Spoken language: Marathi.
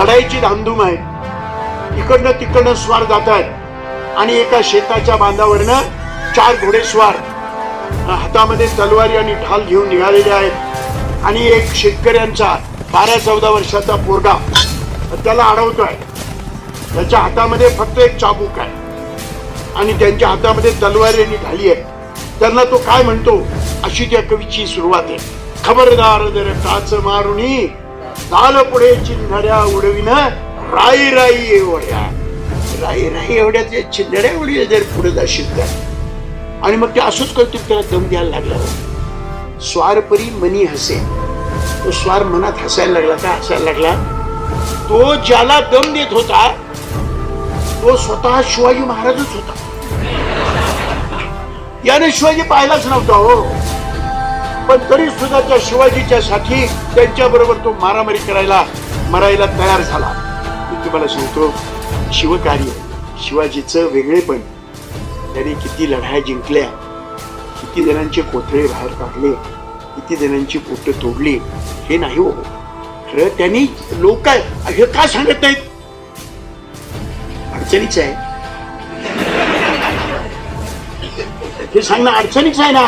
लढाईची धामधूम आहे. इकडनं तिकडनं स्वार जात आहेत आणि एका शेताच्या बांधावरनं चार घोडेस्वार हातामध्ये तलवारी आणि ढाल घेऊन निघालेले आहेत. आणि एक शेतकऱ्यांचा बारा चौदा वर्षाचा पोरगा त्याला अडवतोय. त्याच्या हातामध्ये फक्त एक चाबूक आहे. आणि त्यांच्या हातामध्ये तलवारी आणि ढाली आहे त्यांना तो काय म्हणतो अशी त्या कवीची सुरुवात आहे. खबरदार जर काच मारुनी. साल पुढे चिंधड्या उडविन राई राई एवढ्या. राई राई एवढ्या ते चिंधड्या उडी जर पुढे जाशील तर. आणि मग ते असंच कौतुक त्याला दम द्यायला लागला. स्वारपरी मनी हसे. तो स्वार मनात हसायला लागला. का हसायला लागला? तो ज्याला दम देत होता तो स्वतः शिवाजी महाराजच होता. याने शिवाजी पाहिलाच नव्हता हो. पण तरी सुद्धा त्या शिवाजीच्या साठी त्यांच्या बरोबर तो मारामारी करायला मरायला तयार झाला. मी तुम्हाला सांगतो शिवकार्य शिवाजीचं वेगळेपण. त्याने किती लढाया जिंकल्या किती जणांचे कोथळे बाहेर काढले किती जणांची पोटं तोडली हे नाही हो. खरं त्यांनी लोक काय हे का सांगत नाहीत? अडचणीच आहे. हे सांगणं अडचणीच आहे ना.